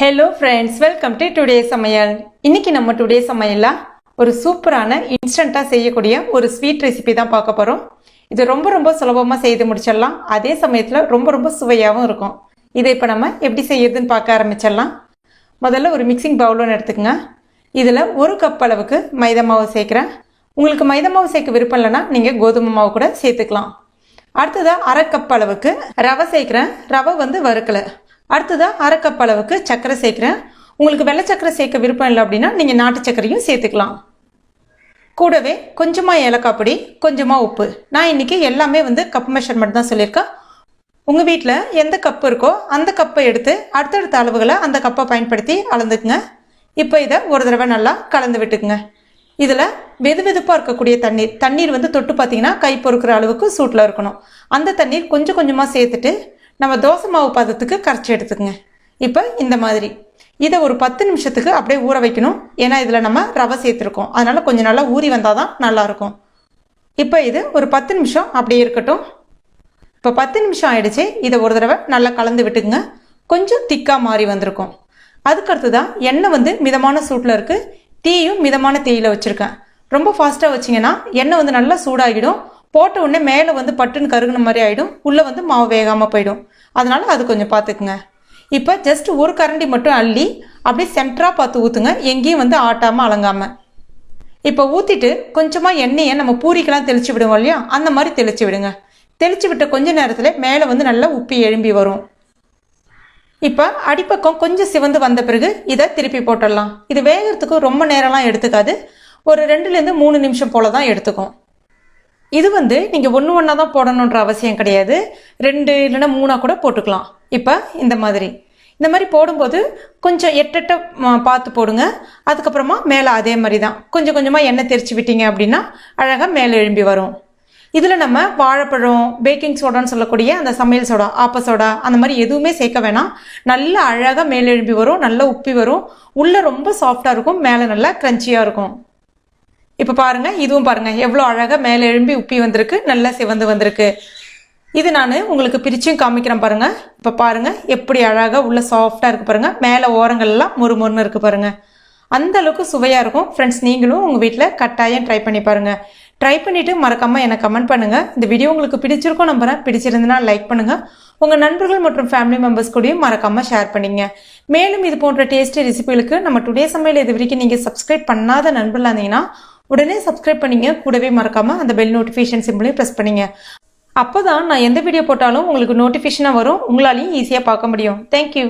Hello friends welcome to today சமையல். இன்னைக்கு நம்ம டுடே சமையலில் ஒரு சூப்பரான இன்ஸ்டண்ட்டாக செய்யக்கூடிய ஒரு ஸ்வீட் ரெசிபி தான் பார்க்க போகிறோம் இது ரொம்ப ரொம்ப சுலபமாக செய்து முடிச்சிடலாம். அதே சமயத்தில் ரொம்ப ரொம்ப சுவையாகவும் இருக்கும். இதை இப்போ நம்ம எப்படி செய்யறதுன்னு பார்க்க ஆரம்பிச்சிடலாம். முதல்ல ஒரு மிக்சிங் பவுல் ஒன்று எடுத்துக்கோங்க. இதில் ஒரு கப் அளவுக்கு மைதா மாவு சேர்க்குறேன். உங்களுக்கு மைதா மாவு சேர்க்க விருப்பம் இல்லைன்னா நீங்கள் கோதுமை மாவு கூட சேர்த்துக்கலாம். அடுத்ததாக அரை கப் அளவுக்கு ரவை சேர்க்குறேன். ரவை வந்து வறுக்கலை. அடுத்ததாக அரைக்கப் அளவுக்கு சர்க்கரை சேர்க்குறேன். உங்களுக்கு வெள்ளை சர்க்கரை சேர்க்க விருப்பம் இல்லை அப்படின்னா நீங்கள் நாட்டு சர்க்கரையும் சேர்த்துக்கலாம். கூடவே கொஞ்சமாக ஏலக்காய் பொடி கொஞ்சமாக உப்பு. நான் இன்றைக்கி எல்லாமே வந்து கப் மெஷர்மெண்ட் தான் சொல்லியிருக்கேன். உங்கள் வீட்டில் எந்த கப்பு இருக்கோ அந்த கப்பை எடுத்து அடுத்தடுத்த அளவுகளை அந்த கப்பை பயன்படுத்தி அளந்துக்குங்க. இப்போ இதை ஒரு தடவை நல்லா கலந்து விட்டுக்குங்க. இதில் வெது வெதுப்பாக இருக்கக்கூடிய தண்ணீர் தண்ணீர் வந்து தொட்டு பார்த்தீங்கன்னா கை பொறுக்கிற அளவுக்கு சூட்டில் இருக்கணும். அந்த தண்ணீர் கொஞ்சம் கொஞ்சமாக சேர்த்துட்டு நம்ம தோசை மாவு பதத்துக்கு கரைச்சி எடுத்துக்கோங்க. இப்போ இந்த மாதிரி. இதை ஒரு பத்து நிமிஷத்துக்கு அப்படியே ஊற வைக்கணும். ஏன்னா இதில் நம்ம ரவை சேர்த்துருக்கோம். அதனால் கொஞ்சம் நல்லா ஊறி வந்தால் தான் நல்லாயிருக்கும். இப்போ இது ஒரு பத்து நிமிஷம் அப்படியே இருக்கட்டும். இப்போ பத்து நிமிஷம் ஆயிடுச்சு. இதை ஒரு தடவை நல்லா கலந்து விட்டுக்குங்க. கொஞ்சம் திக்காக மாறி வந்திருக்கும். அதுக்கடுத்து தான் எண்ணெய் வந்து மிதமான சூட்டில் இருக்குது தீயும் மிதமான தீயில் வச்சுருக்கேன். ரொம்ப ஃபாஸ்ட்டாக வச்சிங்கன்னா எண்ணெய் வந்து நல்லா சூடாகிடும். போட்ட உடனே மேலே வந்து பட்டுன்னு கருகுன மாதிரி ஆகிடும் உள்ளே வந்து மாவு வேகாமல் போயிடும். அதனால் அது கொஞ்சம் பார்த்துக்குங்க இப்போ ஜஸ்ட் ஒரு கரண்டி மட்டும் அள்ளி அப்படியே சென்டராக பார்த்து ஊற்றுங்க எங்கேயும் வந்து ஆட்டாமல் அலங்காமல் இப்போ ஊற்றிட்டு கொஞ்சமாக எண்ணெயை நம்ம பூரிக்கெல்லாம் தெளித்து விடுவோம் இல்லையா? அந்த மாதிரி தெளித்து விடுங்க. தெளித்து விட்ட கொஞ்ச நேரத்தில் மேலே வந்து நல்லா உப்பி எழும்பி வரும். இப்போ அடிப்பக்கம் கொஞ்சம் சிவந்து வந்த பிறகு இதை திருப்பி போட்டுடலாம். இது வேகிறதுக்கு ரொம்ப நேரம்லாம் எடுத்துக்காது. ஒரு ரெண்டுலேருந்து மூணு நிமிஷம் போல தான் எடுத்துக்கும். இது வந்து நீங்கள் ஒன்று ஒன்றா தான் போடணுன்ற அவசியம் கிடையாது. ரெண்டு இல்லைன்னா மூணாக கூட போட்டுக்கலாம். இப்போ இந்த மாதிரி. இந்த மாதிரி போடும்போது கொஞ்சம் எட்டெட்ட பார்த்து போடுங்க. அதுக்கப்புறமா மேலே அதே மாதிரி தான். கொஞ்சம் கொஞ்சமாக எண்ணெய் தெரிச்சு விட்டீங்க அப்படின்னா அழகாக மேலே எழும்பி வரும். இதில் நம்ம வாழைப்பழம் பேக்கிங் சோடான்னு சொல்லக்கூடிய அந்த சமையல் சோடா ஆப்ப சோடா அந்த மாதிரி எதுவுமே சேர்க்க வேணாம். நல்லா அழகாக மேலெழும்பி வரும் நல்லா உப்பி வரும். உள்ளே ரொம்ப சாஃப்டாக இருக்கும் மேலே நல்லா க்ரன்ச்சியாக இருக்கும். இப்போ பாருங்க இதுவும் பாருங்க. எவ்வளோ அழகாக மேலே எழும்பி உப்பி வந்திருக்கு நல்லா சிவந்து வந்திருக்கு. இது நான் உங்களுக்கு பிரிச்சும் காமிக்கிறேன் பாருங்க. இப்போ பாருங்க எப்படி அழகாக உள்ள சாஃப்டாக இருக்கு பாருங்க. மேலே ஓரங்கள்லாம் முறுமுறுன்னு இருக்கு பாருங்க. அந்த அளவுக்கு சுவையாக இருக்கும். ஃப்ரெண்ட்ஸ் நீங்களும் உங்கள் வீட்டில் கட்டாயம் ட்ரை பண்ணி பாருங்க. ட்ரை பண்ணிவிட்டு மறக்காமல் எனக்கு கமெண்ட் பண்ணுங்கள் இந்த வீடியோ உங்களுக்கு பிடிச்சிருக்கும் நம்புறேன். பிடிச்சிருந்தனா லைக் பண்ணுங்கள் உங்கள் நண்பர்கள் மற்றும் ஃபேமிலி மெம்பர்ஸ் கூடயும் மறக்காமல் ஷேர் பண்ணிங்க. மேலும் இது போன்ற டேஸ்டி ரெசிபிகளுக்கு நம்ம டுடே சமையல் இது வரைக்கும் நீங்கள் சப்ஸ்கிரைப் பண்ணாத நண்பர்களாக இருந்தீங்கன்னா உடனே சப்ஸ்கிரைப் பண்ணிங்க. கூடவே மறக்காமல் அந்த பெல் நோட்டிஃபிகேஷன் சிம்பிளையும் ப்ரெஸ் பண்ணிங்க. அப்போ தான் நான் எந்த வீடியோ போட்டாலும் உங்களுக்கு நோட்டிஃபிகேஷனாக வரும். உங்களாலையும் ஈஸியாக பார்க்க முடியும். தேங்க்யூ